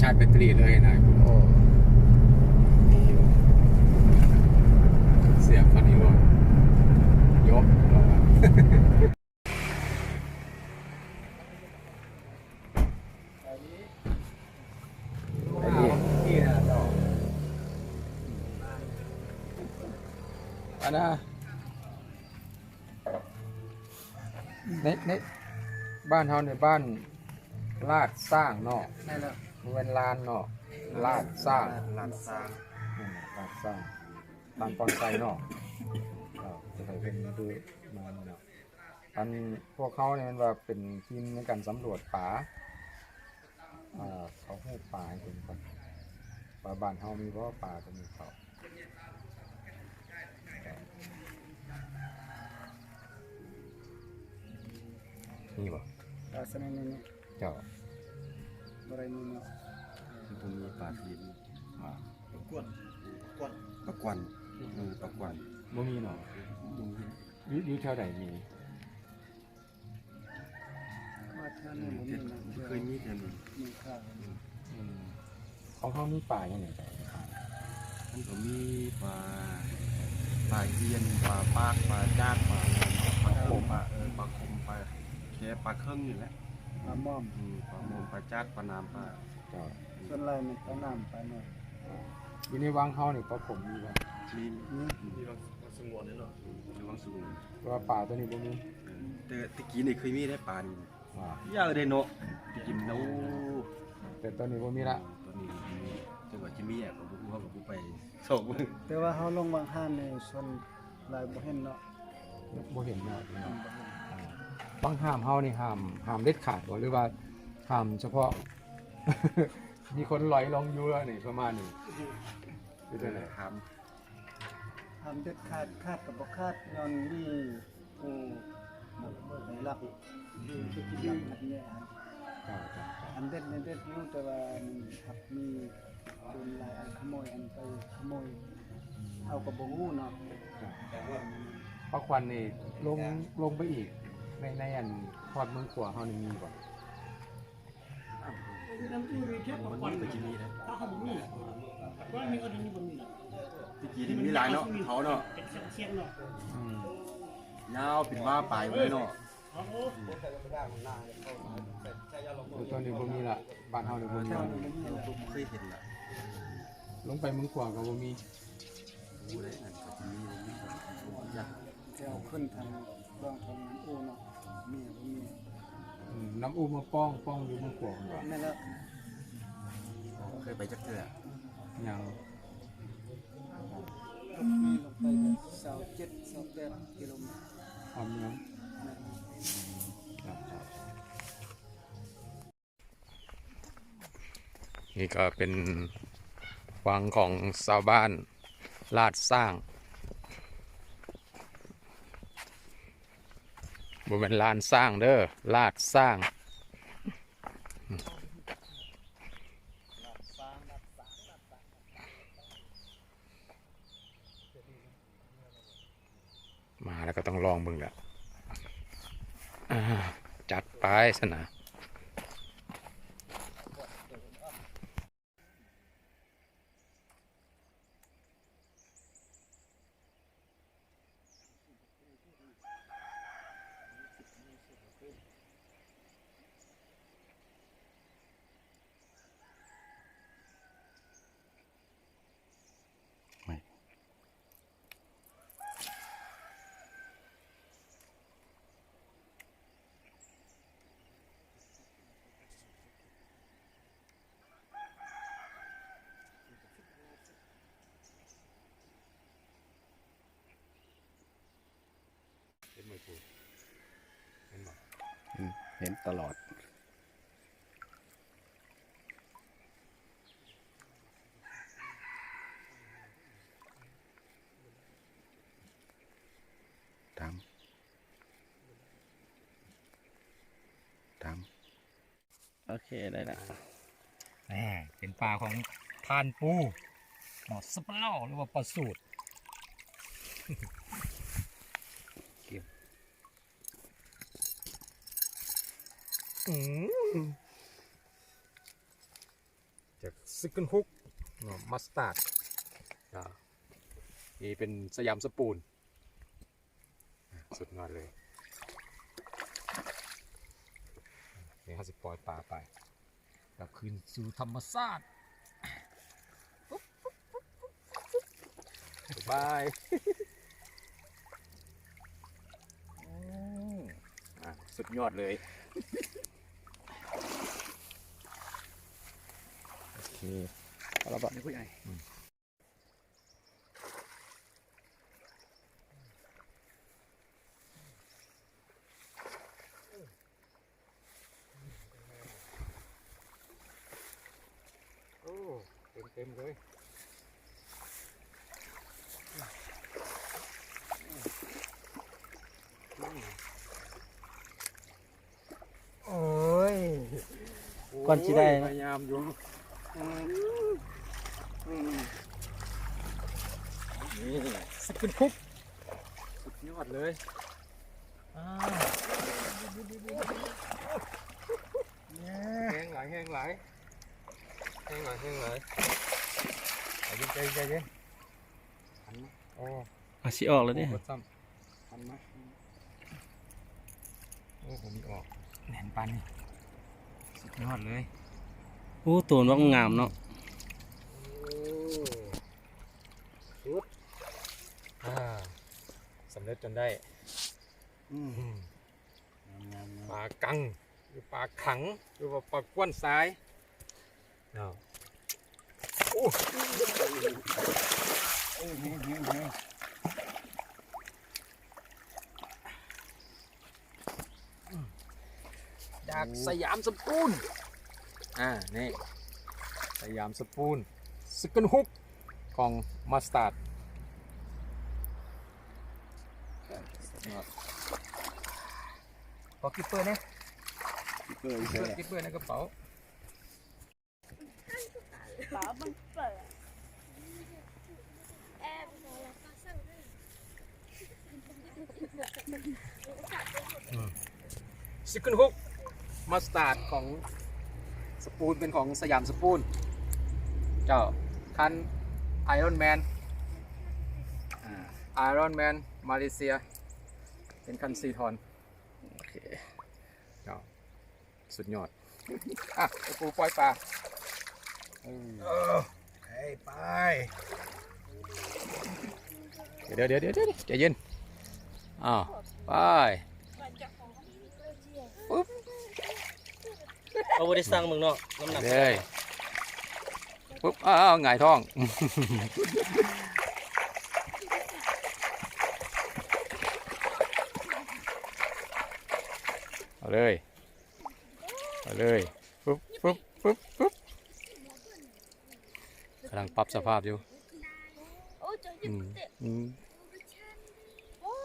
ชาร์จแบตเตอรี่เลยนะโอ้นี่อยู่เสียบคันนี้เลยยกราอะไอ้นี่นี่นะดอกอันนะในในบ้านเฮาในบ้านลาดสร้างนาะได้แล้ว เป็นลานเนาะลาดสร้างลานสร้างนั่นน่ะลาดสร้างลานปอนไซเนาะเออจะให้เป็นดูมาเนาะอันพวกเขาเนี่ยมันว่าเป็นทีมในการสำรวจป่าอ่าเขาให้ป่าให้เป็นก่อนป่าบ้านเฮามีเพราะว่าป่าก็มีเขานี่บ่ลาสนนี่เจ้า บริเวณนี้ตรงนี้ปลาทีนอ่าปลากวนปลากวนเออปลากวนบ่มีเนาะดูนี่อยู่อยู่แถวใดมีว่าท่านผมมีนะเคยมีแต่นี่มีข้าวอืมของเขามีป่าอย่างไรจ้ะมันก็มีปลาปลาเยียนปลาปากปลาจาดปลาปลาโคมปลาเออปลาคมปลาแค่ปลาเครื่องนี่แหละ ปลาหม้อมอืมปลาโมงปลาจาดปลาน้ำปลาเจ้าส่วนไรมันปลาน้ำปลาหน่อยอยู่ในวังเขานี่เพราะผมมีว่ามีนี่มีบางสงวนนี่เนาะมีบางสงวนว่าป่าตัวนี้บ่มีแต่ตะกี้นี่เคยมีได้ปลานี่อ่าเยอะเลยเนาะตะกี้มันโอ้แต่ตัวนี้บ่มีละตอนนี้มีจังหวัดจิมีอะก็บ่รู้ว่าบ่ไปสอบแต่ว่าเขาลงบางห้านในส่วนลายบ่เห็นเนาะบ่เห็นเนาะ พี่น้องอ่าบางห้ามเฮานี่ห้ามห้ามเด็ดขาดบ่หรือว่าห้ามเฉพาะ มีคนลอยลงอยู่แล้วนี่ประมาณนี้คือจังได๋ถามทำเด็ดขาดคาดกับบ่คาดย้อนนี่ผู้ไหนลักคือคือกินลักแบบนี้เจ้าเจ้าอันเด็ดในเด็ดรู้แต่ว่ามันครับมีโดนลายอันขโมยอันไปขโมยเอากับบ่ฮู้เนาะเจ้าปลาควันนี่ลงลงไปอีก ในในอันทอดเมืองขัวเฮานี่มีบ่มันมีก็จิมีนะตะกี้นี่มีหลายเนาะเขาเนาะอืมยาวเป็นว่าปลายไว้เนาะแต่ตัวนี้บ่มีละบ้านเฮานี่บ่มีเจ้าละนี่มันมีผมเคยเห็นล่ะลงไปเมืองขัวก็บ่มีรู้ได้นั่นก็จิมีมีผมอยากเจ้าขึ้นทางรองทางน้ำอูเนาะ มีบ่มีอืมน้ำอูมาป้องป้องอยู่เมืองขัวพุ่นว่าแม่นแล้วเคยไปจักเทื่อยังมีลงไปเสาเจ็ดเสาแปดกิโลเมตรทำยังครับครับนี่ก็เป็นวังของชาวบ้านลาดสร้าง บ่เป็นลานสร้างเด้อลาดสร้างมาแล้วก็ต้องลองมึงแหละจัดไปสนะ เห็นตลอด ตามตามโอเค ได้ละแหมเป็นปลาของทานปูหมอสปาเล่าหรือว่าปลาสูตร เก็บอืม จากซิกเกิลฮุกมัสตาร์ดนี่เป็นสยามสปูน สุดยอดเลยนี่ห้าสิบปอยปลาไปกลับคืนสู่ธรรมชาติบายสุดยอดเลย โอเคเอาละปะนี่ ผู้ใหญ่โอ้เต็นคุกสุดยอดเลยอ้าวแห้งไหลแห้งไหลแห้งไหลแห้งไหลใจเย็นใจเย็นใจเย็นหันมาโอ้อาสิออกแล้วเนี่ยกดซ้ำหันมาโอ้ผมมีออกแหนนปันนี่สุดยอดเลย โอ้ตัวน้องงามเนาะชุดอ่าสำเร็จจนได้ปลากังหรือปลาขังหรือว่าปลาก้วนซ้ายเนาะโอ้จากสยามสปูน อ่า นี่สยามสปูนสกินฮุกของมัสตาร์ดขอกิปเปอร์นะๆเกิดกิปเปอร์กิปเปอร์ในกระเป๋า bảo bằng phở em là pha sân สกินฮุกมัสตาร์ดของ สปูนเป็นของสยามสปูน เจ้าคันไอรอนแมนไอรอนแมนมาเลเซีย เป็นคันซีทอนโอเคเจ้าสุดยอด อะไอปูปล่อยปลาเฮ้ยไป เดี๋ยวเดี๋ยวเดี๋ยวเดี๋ยวใจเย็นอ้าวไป เอาบ่ได้สร้างมึงเนาะน้ำหนักเลยปุ๊บอ้าวหงายท้อง เอาเลย เอาเลยปุ๊บปุ๊บปุ๊บปุ๊บกำลังปรับสภาพอยู่ ôi trời อื ơi ม tiện อืม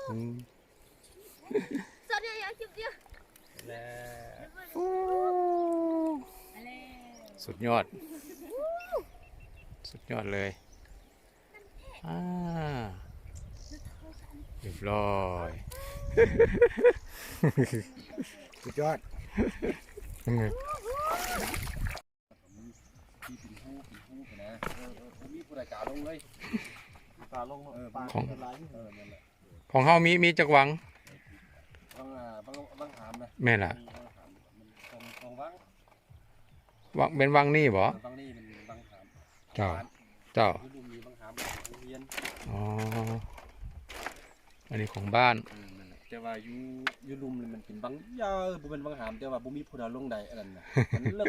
อืม sao đây anh chụp chưa และ สุดยอด สุดยอดเลยอ่าเรียบร้อยสุดยอดที่เป็นหูเป็นหูไปนะเออเออผมมีผู้ใดกล่าวลงเลยปลาลงเออปลาของหลายเออนั่นแหละของเฮามีมีจักหวังบางอ่าบางบางหามนะแม่ล่ะ มีบางหามมันตรงตรงวัง วังเป็นวังนี่บ่เออบางนี่เป็นบางหามเจ้า เจ้าคือดูมีบางหามโรงเรียนอ๋ออันนี้ของบ้านเออนั่นแหละแต่ว่าอยู่อยู่ลุมนี่มันเป็นบางยาวบ่เป็นบางหามแต่ว่าบ่มีผู้ใดลงใดอันนั้นน่ะมันเลิก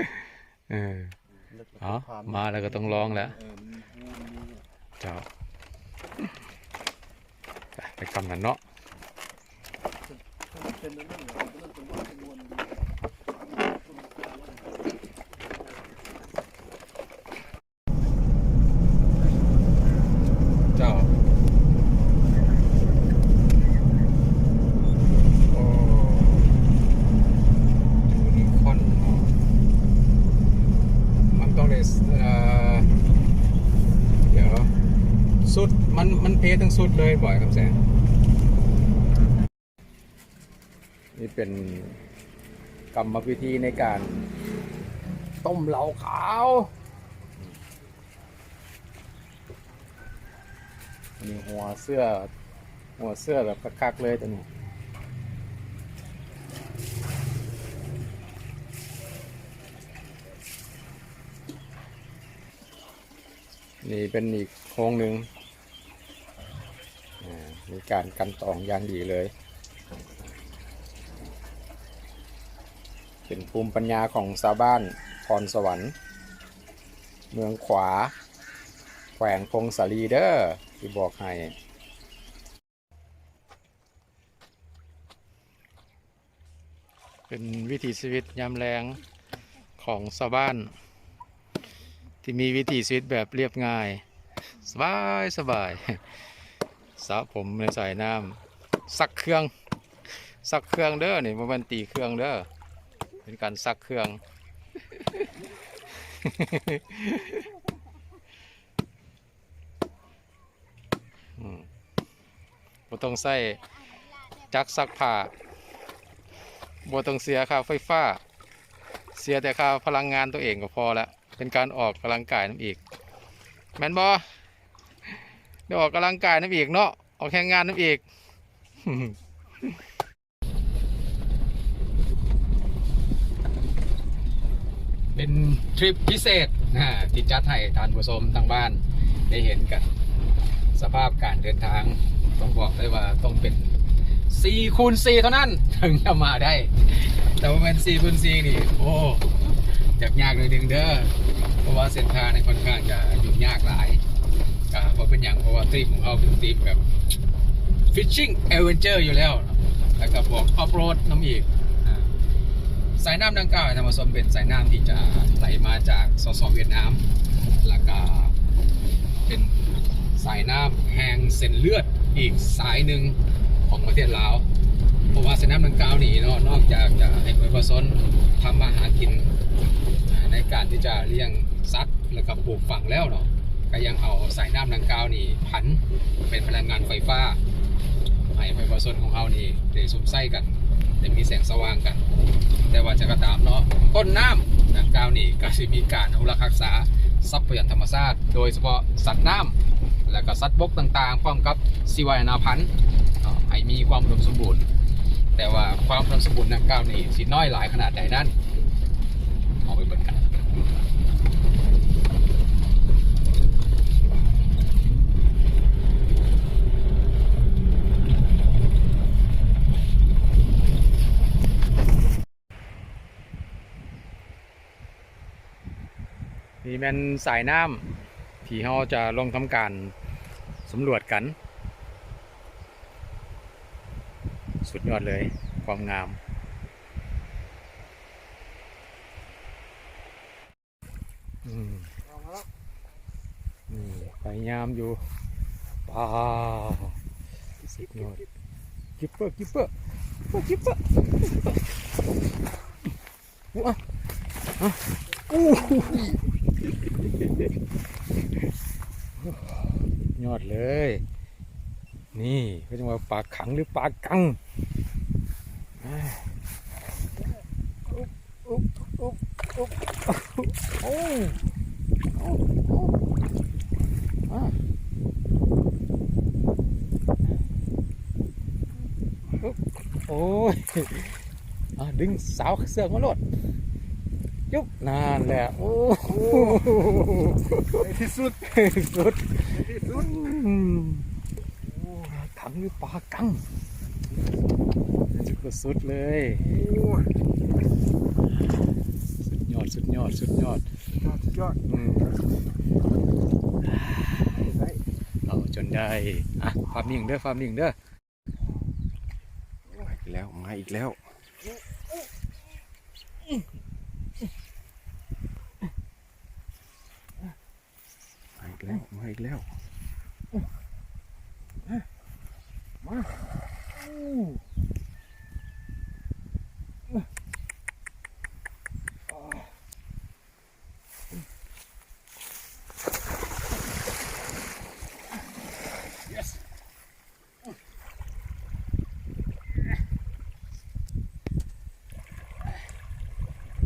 เอออ๋อมาแล้วก็ต้องร้องแล้วเออมันมีหูมันมีเจ้าไปไปกำนันเนาะเป็นเรื่องเรื่องเป็นว่าเป็นมวล ททั้งสุดเลยบ่อยคำแสนนี่เป็นกรรมพิธีในการต้มเหลาขาวมีหัวเสื้อ หัวเสื้อแบบคักๆเลยตัวนี้นี่เป็นอีกโค้งหนึ่ง มีการกันตองอย่างดีเลย เป็นภูมิปัญญาของชาวบ้านพรสวรรค์ เมืองขวา แขวงพงศาลีเด้อที่บอกให้เป็นวิถีชีวิตยามแรงของชาวบ้าน ที่มีวิถีชีวิตแบบเรียบง่าย สบายสบาย สระผมในสายน้ำซักเครื่องซักเครื่องเด้อนี่มันตีเครื่องเด้อเป็นการซักเครื่อง อืมบ่ต้องใส่จักซักผ้าบ่ต้องเสียค่าไฟฟ้า เสียแต่ค่าพลังงานตัวเองก็พอแล้วเป็นการออกกำลังกายน้ำอีก แมนบอ ได้ออกกำลังกายน้ำอีกเนาะออกแข่งงานน้ำอีกเป็นทริปพิเศษนะที่จัดให้ทานผู้ชมทางบ้านได้เห็นกัน สภาพการเดินทางต้องบอกเลยว่าต้องเป็น4คูณ4เท่านั้น ถึงจะมาได้ แต่ว่าเป็น4คูณ4นี่ โอ้ยากยากเลยหนึ่งเด้อเพราะว่าเส้นทางในค่อนข้างจะยุ่งยากหลาย ก็เพราเป็นอย่างเพราะว่าทริปของเราเป็นทริปแบบ fishing adventure อยู่แล้วแล้วก็บอก off road น้ำอีกสายน้ำดังกล่าวธรรมสมเป็นสายน้ำที่จะไหลมาจากสสเวียดนามแล้วก็เป็นสายน้ำแห่งเส้นเลือดอีกสายหนึ่งของประเทศลาวเพราะว่าสายน้ำดังกล่าวนี่เนาะนอกจากจะให้ประชาชนทำมาหากินในการที่จะเลี้ยงสัตว์แล้วก็ปลูกฝังแล้วเนาะ ก็ยังเอาสายน้ำดังกล่าวนี่ผันเป็นพลังงานไฟฟ้าให้ประชาชนของเขานี่ได้สุมไส้กันได้มีแสงสว่างกัน แต่ว่าจะกระตามเนาะต้นน้ำดังกล่าวนี่ก็จะมีการอนุรักษ์รักษาทรัพยากรธรรมชาติโดยเฉพาะสัตว์น้ำและก็สัตว์บกต่างๆพร้อมกับสิวายนาพันธ์ให้มีความอุดมสมบูรณ์ แต่ว่าความอุดมสมบูรณ์ดังกล่าวนี่สิน้อยหลายขนาดใดนั้น ออกไปเบิดกัน นี่เป็นสายน้ำที่เราจะลงทำการสำรวจกัน สุดยอดเลยความงามนี่พยายามอยู่ว้าสุดยอดกิปเปอร์กิปเปอร์กิปเปอร์ว้าอู้หู ยอดเลย นี่ก็จะมาปลาขังหรือปลากังอุ๊บอุ๊บอุ๊บโอ้โอ้โอ้อะโอ้ยดึงสาวเสือกมาโลด ยุบนานแหละโอ้โหในที่สุดสุดในที่สุดอืมโอ้ขังหรือปลากังสุดก็สุดเลยโอ้ยสุดยอดสุดยอดสุดยอดยอดยอดอืมได้เอาจนได้อะฟาร์มนิ่งเด้อฟาร์มนิ่งเด้อมาอีกแล้วมาอีกแล้วมาอีก แล้วมาอีกแล้ว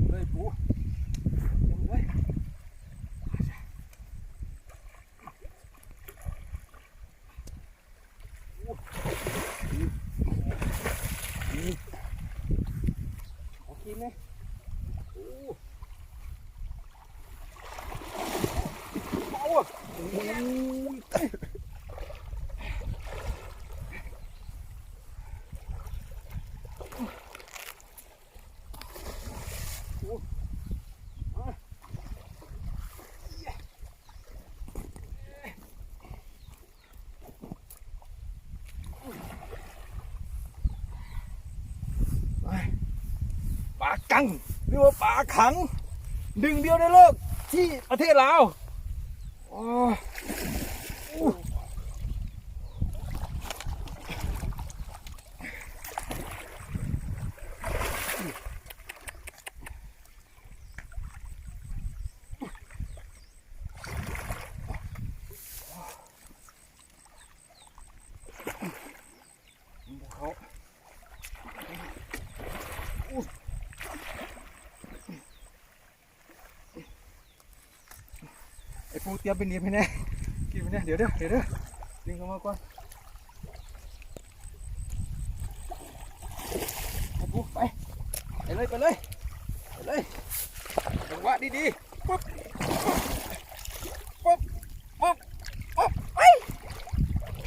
เลยปูเต็มเลย อ ปลากังหรือว่าปลาขัง ดึงเดียวในโลกที่ประเทศลาวโอ้อู้เขาไอ้ปูเตรี ยมเป็นเนียบให้แน่กินไปแน่เดี๋ยวเด้อเดี๋ยวเด้อดึงออกมาก่อนไปไปไปเลยไปเลยไปเลยจังหวะดีๆปุ๊บปุ๊บปุ๊บปุ๊บไป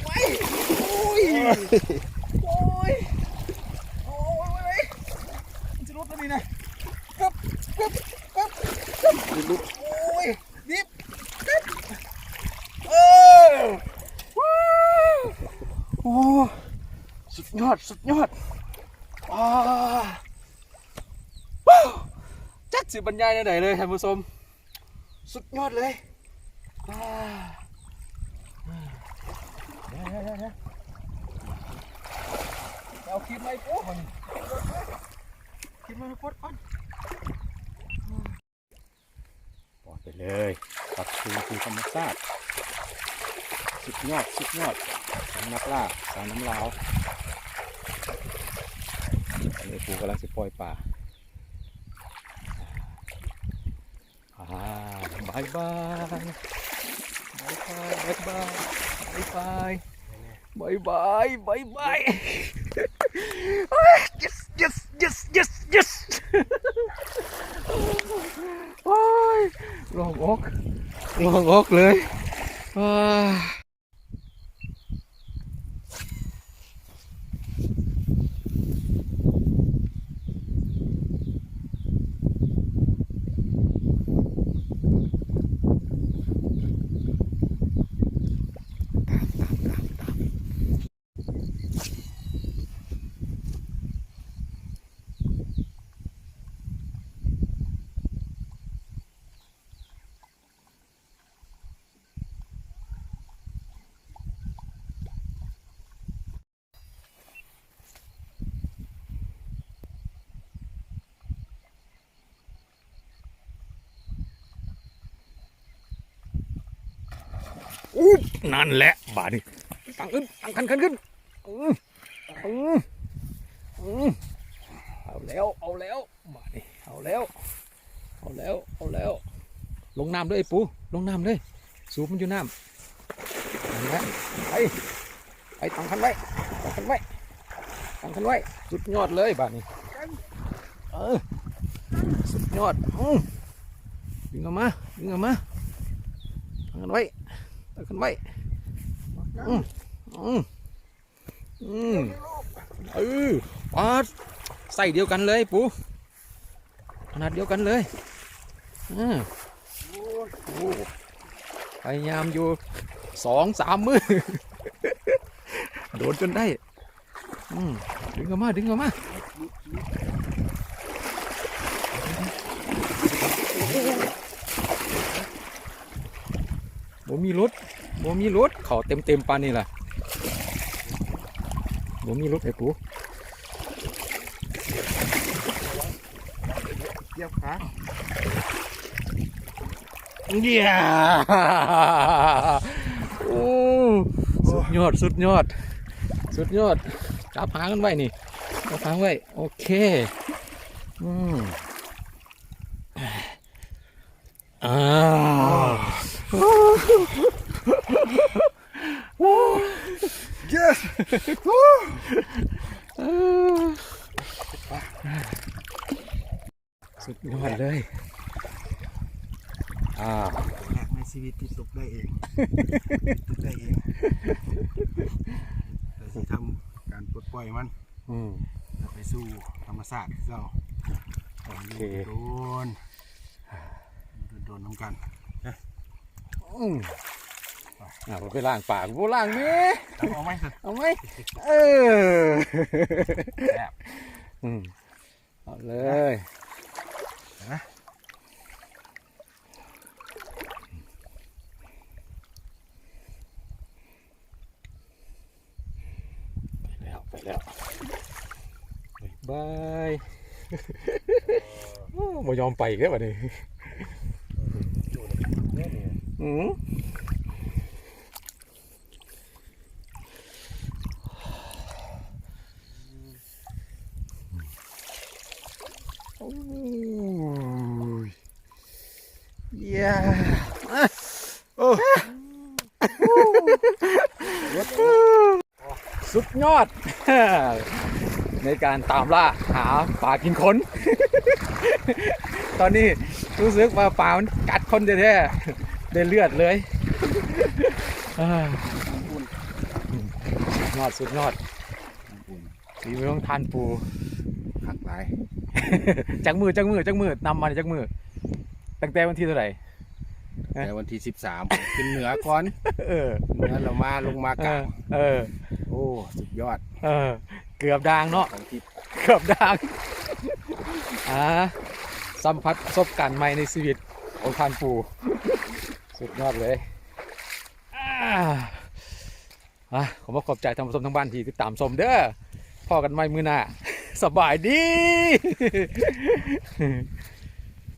ไปโอ้ยโอ้ยโอ้ยมันจะรุดแล้วนี่นะปุ๊บปุ๊บปุ๊บปุ๊บโอ้ยดิบดิบเออว้าวโอ้สุดยอดสุดยอดอ่าว้าวจักสิ บรรยายไหนเลยท่านผู้ชมสุดยอดเลยเดี๋ยวเดี๋ยวเดี๋ยวเดี๋ยเอาคลิปมาไอ้ปุ๊บมันคลิปมาไอ้ปุ๊บก่อนปล่อยไปเลยปักชูคือธรรมชาติสุดยอดสุดยอดสำนักล่าสายน้ำลาวอันนี้ปูกำลังจะปล่อยป่าอ่า บายบายบายบายบายบายบายบายบายบาย yes yes yes yes yes โอ้ยลอง อุ๊บนั่นแหละบาดนี่ตั้งขึ้นตั้งคันขึ้นขึ้นอืมอืมอืมเอาแล้วเอาแล้วบาดนี่เอาแล้ว เอาแล้วเอาแล้ว ลงน้ำเลยปูลงน้ำเลยสูบมันอยู่น้ำนั่นแหละไปไปตั้งคันไว้ตั้งคันไว้ตั้งคันไว้สุดยอดเลยบาดนี้เออสุดยอดอืมดึงออกมาดึงออกมาตั้งคันไว้ ตั้งคันไว้อืมอืมอืมเออปาดใส่เดียวกันเลยปูขนาดเดียวกันเลยอ่าโอ้พยายามอยู่สองสามมือโดนจนได้ อืมดึงออกมาดึงออกมา บ่มีรถบ่มีรถเขาเต็มเต็มๆปานนี่ล่ะบ่มีรถไอ้ปูเกี่ยวขาเยี่ยโอ้สุดยอดสุดยอด สุดยอดจับหางกันไว้นี่จับหางไว้โอเคอืมอ่า yes สุดยอดเลย อ่าในชีวิตที่สุขได้เองได้เองแต่สิทำการปลดปล่อยมันอืมจะไปสู่ธรรมชาสติเจ้าโอเคโดน โดนน้ำกันอืม อ่าผมไปล้างปากกูล้างนี่เอาไหมสิเอาไหมเออแซ่บอืมเอาเลยนะไปแล้วไปแล้วบายโอ้บ่ยอมไปอีกแล้วบัดนี้อืมโอ้ยเย้อะโอ้สุดยอด ในการตามล่าหาปลากินคน ตอนนี้รู้สึกว่าปลามันกัดคนแท้ๆได้เลือดเลยอ่าสุดยอดสุดยอดสีมือของทานปูหักหลายจักมือจักมือจักมือนำมาจักมือ ตั้งแต่วันที่เท่าไหร่แต่วันที่สิบสามขึ้นเหนือก่อนเออเหนือเรามาลงมาเอกลาองเออ โอ้ สุดยอด เออ เกือบดางเนาะ ของทิพย์เกือบดัง อ่าสัมผัสประสบการณ์ใหม่ในชีวิตของทานปู สุดยอดเลยอ่าอะขอบคุณขอบใจท่านผู้ชมทั้งบ้านที่ติดตามชมเด้อพ่อกันใหม่มือหน้า สบายดี